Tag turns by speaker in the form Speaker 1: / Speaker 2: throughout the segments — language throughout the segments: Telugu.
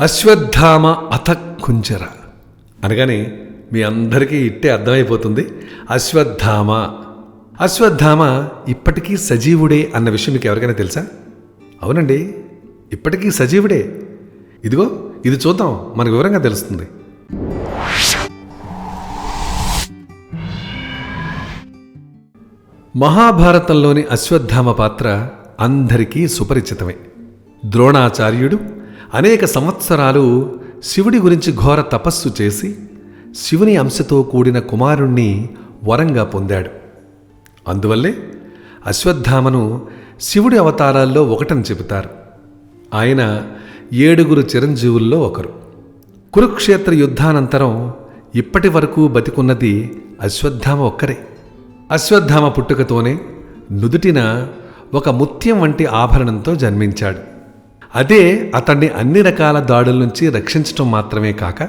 Speaker 1: అశ్వత్థామ అథ కుంజర. అనగానే మీ అందరికీ ఇట్టే అర్థమైపోతుంది. అశ్వత్థామ. అశ్వత్థామ ఇప్పటికీ సజీవుడే అన్న విషయం మీకు ఎవరికైనా తెలుసా? అవునండి. ఇప్పటికీ సజీవుడే. ఇదిగో ఇది చూద్దాం. మనకు వివరంగా తెలుస్తుంది. మహాభారతంలోని అశ్వత్థామ పాత్ర అందరికీ సుపరిచితమే. ద్రోణాచార్యుడు అనేక సంవత్సరాలు శివుడి గురించి ఘోర తపస్సు చేసి శివుని అంశతో కూడిన కుమారుణ్ణి వరంగా పొందాడు. అందువల్లే అశ్వత్థామను శివుడి అవతారాల్లో ఒకటని చెబుతారు. ఆయన ఏడుగురు చిరంజీవుల్లో ఒకరు. కురుక్షేత్ర యుద్ధానంతరం ఇప్పటి వరకు బతికున్నది అశ్వత్థామ ఒక్కరే. అశ్వత్థామ పుట్టుకతోనే నుదుటిన ఒక ముత్యం వంటి ఆభరణంతో జన్మించాడు. అదే అతన్ని అన్ని రకాల దాడుల నుంచి రక్షించటం మాత్రమే కాక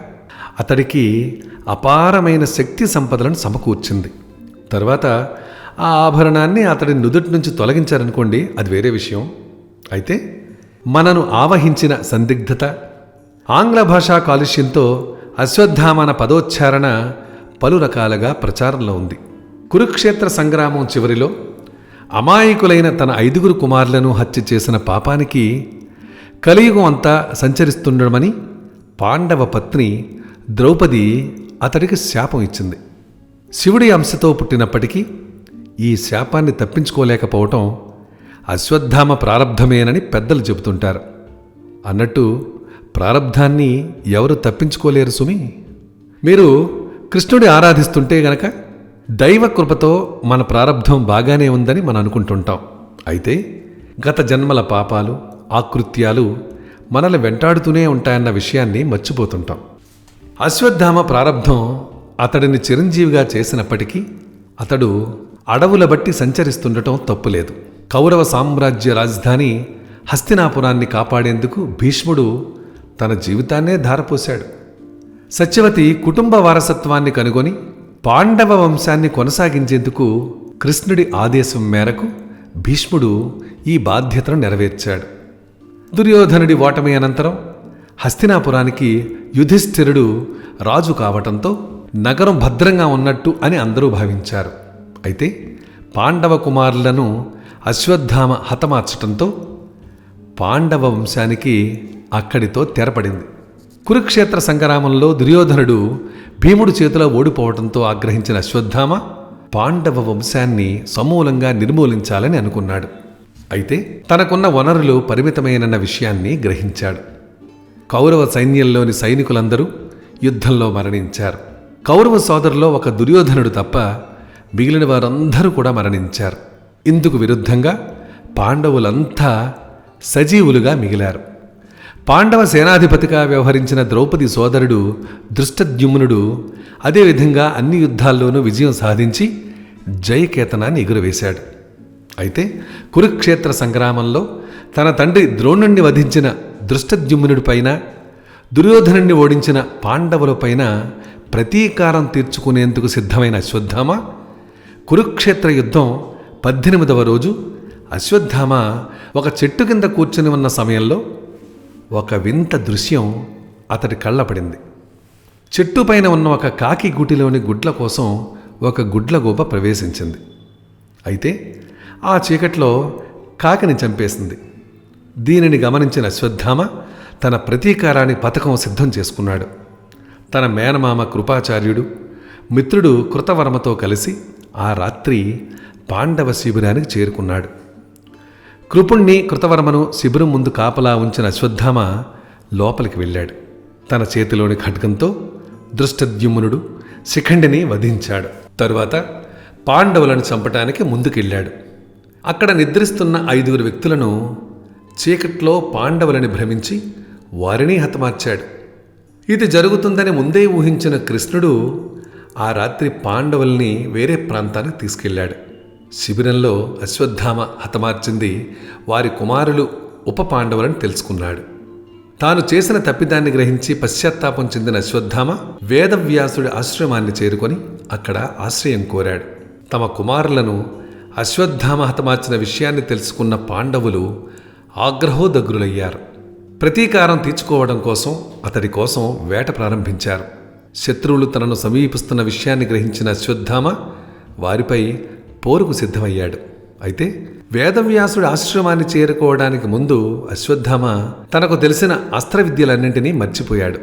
Speaker 1: అతడికి అపారమైన శక్తి సంపదలను సమకూర్చింది. తర్వాత ఆ ఆభరణాన్ని అతడి నుదుటి నుంచి తొలగించారనుకోండి అది వేరే విషయం. అయితే మనను ఆవహించిన సందిగ్ధత ఆంగ్ల భాషా కాలుష్యంతో అశ్వత్థామన పదోచ్చారణ పలు రకాలుగా ప్రచారంలో ఉంది. కురుక్షేత్ర సంగ్రామం చివరిలో అమాయకులైన తన ఐదుగురు కుమారులను హత్య చేసిన పాపానికి కలియుగం అంతా సంచరిస్తుండమని పాండవ పత్ని ద్రౌపది అతడికి శాపం ఇచ్చింది. శివుడి అంశతో పుట్టినప్పటికీ ఈ శాపాన్ని తప్పించుకోలేకపోవటం అశ్వత్థామ ప్రారంధమేనని పెద్దలు చెబుతుంటారు. అన్నట్టు ప్రారంధాన్ని ఎవరు తప్పించుకోలేరు సుమి? మీరు కృష్ణుడి ఆరాధిస్తుంటే గనక దైవ కృపతో మన ప్రారంధం బాగానే ఉందని మనం అనుకుంటుంటాం. అయితే గత జన్మల పాపాలు ఆకృత్యాలు మనల్ని వెంటాడుతూనే ఉంటాయన్న విషయాన్ని మర్చిపోతుంటాం. అశ్వత్థామ ప్రారంధం అతడిని చిరంజీవిగా చేసినప్పటికీ అతడు అడవుల బట్టి సంచరిస్తుండటం తప్పులేదు. కౌరవ సామ్రాజ్య రాజధాని హస్తినాపురాన్ని కాపాడేందుకు భీష్ముడు తన జీవితాన్నే ధారపోశాడు. సత్యవతి కుటుంబ వారసత్వాన్ని కనుగొని పాండవ వంశాన్ని కొనసాగించేందుకు కృష్ణుడి ఆదేశం మేరకు భీష్ముడు ఈ బాధ్యతను నెరవేర్చాడు. దుర్యోధనుడి ఓటమి అనంతరం హస్తినాపురానికి యుధిష్ఠిరుడు రాజు కావటంతో నగరం భద్రంగా ఉన్నట్టు అని అందరూ భావించారు. అయితే పాండవ కుమారులను అశ్వత్థామ హతమార్చటంతో పాండవ వంశానికి అక్కడితో తెరపడింది. కురుక్షేత్ర సంగ్రామంలో దుర్యోధనుడు భీముడు చేతిలో ఓడిపోవడంతో ఆగ్రహించిన అశ్వత్థామ పాండవ వంశాన్ని సమూలంగా నిర్మూలించాలని అనుకున్నాడు. అయితే తనకున్న వనరులు పరిమితమైనన్న విషయాన్ని గ్రహించాడు. కౌరవ సైన్యంలోని సైనికులందరూ యుద్ధంలో మరణించారు. కౌరవ సోదరులో ఒక దుర్యోధనుడు తప్ప మిగిలిన వారందరూ కూడా మరణించారు. ఇందుకు విరుద్ధంగా పాండవులంతా సజీవులుగా మిగిలారు. పాండవ సేనాధిపతిగా వ్యవహరించిన ద్రౌపది సోదరుడు దృష్టద్యుమ్నుడు అదేవిధంగా అన్ని యుద్ధాల్లోనూ విజయం సాధించి జయకేతనాన్ని ఎగురవేశాడు. అయితే కురుక్షేత్ర సంగ్రామంలో తన తండ్రి ద్రోణుణ్ణి వధించిన దృష్టద్యుమ్నుడిపైన దుర్యోధనుణ్ణి ఓడించిన పాండవులపైన ప్రతీకారం తీర్చుకునేందుకు సిద్ధమైన అశ్వత్థామ కురుక్షేత్ర యుద్ధం పద్దెనిమిదవ రోజు అశ్వత్థామ ఒక చెట్టు కింద కూర్చుని ఉన్న సమయంలో ఒక వింత దృశ్యం అతడి కళ్ళపడింది. చెట్టు పైన ఉన్న ఒక కాకి గుటిలోని గుడ్ల కోసం ఒక గుడ్లగూబ ప్రవేశించింది. అయితే ఆ చీకట్లో కాకిని చంపేసింది. దీనిని గమనించిన అశ్వత్థామ తన ప్రతీకారాన్ని పథకం సిద్ధం చేసుకున్నాడు. తన మేనమామ కృపాచార్యుడు మిత్రుడు కృతవర్మతో కలిసి ఆ రాత్రి పాండవ శిబిరానికి చేరుకున్నాడు. కృపుణ్ణి కృతవర్మను శిబిరం ముందు కాపలా ఉంచిన అశ్వత్థామ లోపలికి వెళ్ళాడు. తన చేతిలోని ఖడ్గంతో దృష్టద్యుమ్నుడు శిఖండిని వధించాడు. తరువాత పాండవులను చంపటానికి ముందుకెళ్ళాడు. అక్కడ నిద్రిస్తున్న ఐదుగురు వ్యక్తులను చీకట్లో పాండవులని భ్రమించి వారిని హతమార్చాడు. ఇది జరుగుతుందని ముందే ఊహించిన కృష్ణుడు ఆ రాత్రి పాండవుల్ని వేరే ప్రాంతానికి తీసుకెళ్ళాడు. శిబిరంలో అశ్వత్థామ హతమార్చింది వారి కుమారులు ఉప పాండవులని తెలుసుకున్నాడు. తాను చేసిన తప్పిదాన్ని గ్రహించి పశ్చాత్తాపం చెందిన అశ్వత్థామ వేదవ్యాసుడి ఆశ్రమాన్ని చేరుకొని అక్కడ ఆశ్రయం కోరాడు. తమ కుమారులను అశ్వత్థామ హతమార్చిన విషయాన్ని తెలుసుకున్న పాండవులు ఆగ్రహోదగ్రులయ్యారు. ప్రతీకారం తీర్చుకోవడం కోసం అతడి కోసం వేట ప్రారంభించారు. శత్రువులు తనను సమీపిస్తున్న విషయాన్ని గ్రహించిన అశ్వత్థామ వారిపై పోరుకు సిద్ధమయ్యాడు. అయితే వేదవ్యాసుడి ఆశ్రమాన్ని చేరుకోవడానికి ముందు అశ్వత్థామ తనకు తెలిసిన అస్త్ర విద్యలన్నింటినీ మర్చిపోయాడు.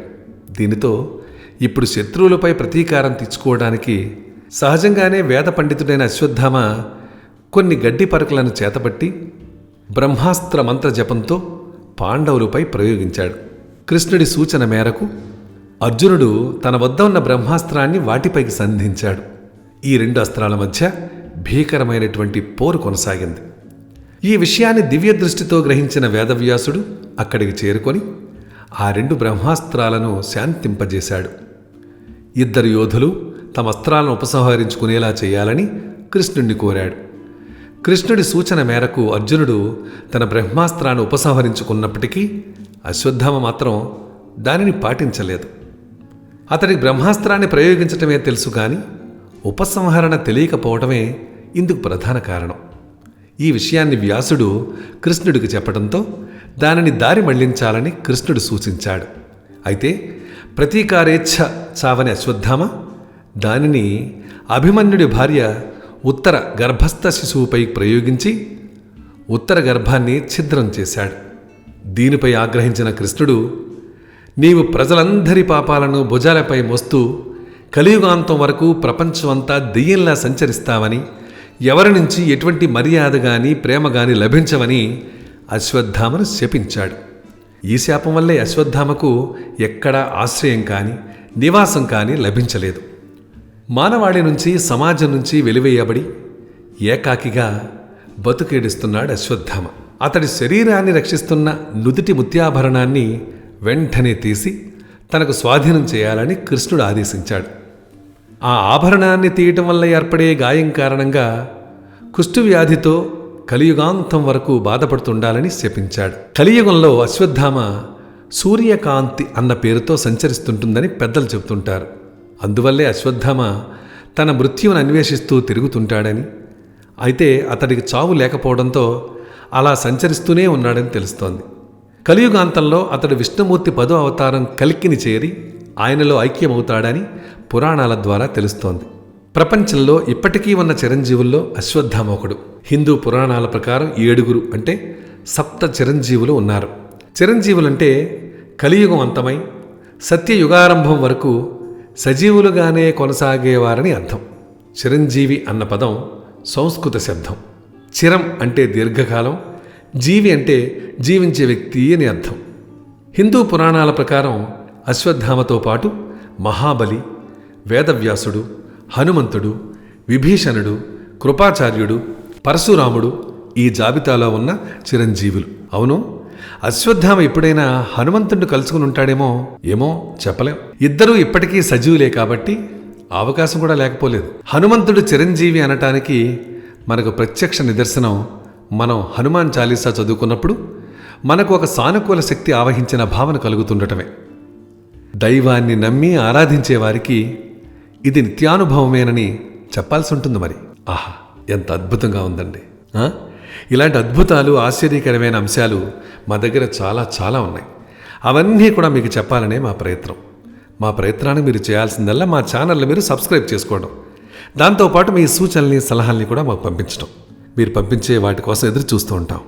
Speaker 1: దీనితో ఇప్పుడు శత్రువులపై ప్రతీకారం తీర్చుకోవడానికి సహజంగానే వేద పండితుడైన అశ్వత్థామ కొన్ని గడ్డి పరకలను చేతబట్టి బ్రహ్మాస్త్ర మంత్ర జపంతో పాండవులపై ప్రయోగించాడు. కృష్ణుడి సూచన మేరకు అర్జునుడు తన వద్ద ఉన్న బ్రహ్మాస్త్రాన్ని వాటిపైకి సంధించాడు. ఈ రెండు అస్త్రాల మధ్య భీకరమైనటువంటి పోరు కొనసాగింది. ఈ విషయాన్ని దివ్య దృష్టితో గ్రహించిన వేదవ్యాసుడు అక్కడికి చేరుకొని ఆ రెండు బ్రహ్మాస్త్రాలను శాంతింపజేశాడు. ఇద్దరు యోధులు తమ అస్త్రాలను ఉపసంహరించుకునేలా చేయాలని కృష్ణుణ్ణి కోరాడు. కృష్ణుడి సూచన మేరకు అర్జునుడు తన బ్రహ్మాస్త్రాన్ని ఉపసంహరించుకున్నప్పటికీ అశ్వత్థామ మాత్రం దానిని పాటించలేదు. అతడికి బ్రహ్మాస్త్రాన్ని ప్రయోగించటమే తెలుసు కానీ ఉపసంహరణ తెలియకపోవటమే ఇందుకు ప్రధాన కారణం. ఈ విషయాన్ని వ్యాసుడు కృష్ణుడికి చెప్పడంతో దానిని దారి మళ్ళించాలని కృష్ణుడు సూచించాడు. అయితే ప్రతీకారేచ్ఛ చావని అశ్వత్థామ దానిని అభిమన్యుడి భార్య ఉత్తర గర్భస్థ శిశువుపై ప్రయోగించి ఉత్తర గర్భాన్ని ఛిద్రం చేశాడు. దీనిపై ఆగ్రహించిన కృష్ణుడు నీవు ప్రజలందరి పాపాలను భుజాలపై మోస్తూ కలియుగాంతం వరకు ప్రపంచమంతా దెయ్యంలా సంచరిస్తావని ఎవరి నుంచి ఎటువంటి మర్యాద గాని ప్రేమ గాని లభించవని అశ్వత్థామను శపించాడు. ఈ శాపం వల్లే అశ్వత్థామకు ఎక్కడా ఆశ్రయం కానీ నివాసం కానీ లభించలేదు. మానవాళి నుంచి సమాజం నుంచి వెలివేయబడి ఏకాకిగా బతుకేడుస్తున్నాడు అశ్వత్థామ. అతడి శరీరాన్ని రక్షిస్తున్న నుదిటి ముత్యాభరణాన్ని వెంటనే తీసి తనకు స్వాధీనం చేయాలని కృష్ణుడు ఆదేశించాడు. ఆ ఆభరణాన్ని తీయటం వల్ల ఏర్పడే గాయం కారణంగా కుష్ఠువ్యాధితో కలియుగాంతం వరకు బాధపడుతుండాలని శపించాడు. కలియుగంలో అశ్వత్థామ సూర్యకాంతి అన్న పేరుతో సంచరిస్తుంటుందని పెద్దలు చెబుతుంటారు. అందువల్లే అశ్వత్థామ తన మృత్యువును అన్వేషిస్తూ తిరుగుతుంటాడని. అయితే అతడికి చావు లేకపోవడంతో అలా సంచరిస్తూనే ఉన్నాడని తెలుస్తోంది. కలియుగాంతంలో అతడు విష్ణుమూర్తి పదో అవతారం కలికిని చేరి ఆయనలో ఐక్యమవుతాడని పురాణాల ద్వారా తెలుస్తోంది. ప్రపంచంలో ఇప్పటికీ ఉన్న చిరంజీవుల్లో అశ్వత్థామ ఒకడు. హిందూ పురాణాల ప్రకారం ఏడుగురు అంటే సప్త చిరంజీవులు ఉన్నారు. చిరంజీవులంటే కలియుగం అంతమై సత్యయుగారంభం వరకు సజీవులుగానే కొనసాగేవారని అర్థం. చిరంజీవి అన్న పదం సంస్కృత శబ్దం. చిరం అంటే దీర్ఘకాలం జీవి అంటే జీవించే వ్యక్తి అని అర్థం. హిందూ పురాణాల ప్రకారం అశ్వత్థామతో పాటు మహాబలి వేదవ్యాసుడు హనుమంతుడు విభీషణుడు కృపాచార్యుడు పరశురాముడు ఈ జాబితాలో ఉన్న చిరంజీవులు. అవును? అశ్వత్థామ ఎప్పుడైనా హనుమంతుడు కలుసుకుని ఉంటాడేమో ఏమో చెప్పలేం. ఇద్దరూ ఇప్పటికీ సజీవులే కాబట్టి అవకాశం కూడా లేకపోలేదు. హనుమంతుడు చిరంజీవి అనటానికి మనకు ప్రత్యక్ష నిదర్శనం మనం హనుమాన్ చాలీసా చదువుకున్నప్పుడు మనకు ఒక సానుకూల శక్తి ఆవహించిన భావన కలుగుతుండటమే. దైవాన్ని నమ్మి ఆరాధించే వారికి ఇది నిత్యానుభవమేనని చెప్పాల్సి ఉంటుంది మరి. ఆహా ఎంత అద్భుతంగా ఉందండి. ఆ? ఇలాంటి అద్భుతాలు ఆశ్చర్యకరమైన అంశాలు మా దగ్గర చాలా చాలా ఉన్నాయి. అవన్నీ కూడా మీకు చెప్పాలనే మా ప్రయత్నం. మా ప్రయత్నాన్ని మీరు చేయాల్సిందల్లా మా ఛానల్ని మీరు సబ్స్క్రైబ్ చేసుకోవడం. దాంతోపాటు మీ సూచనల్ని సలహాల్ని కూడా మాకు పంపించడం. మీరు పంపించే వాటి కోసం ఎదురు చూస్తూ ఉంటాం.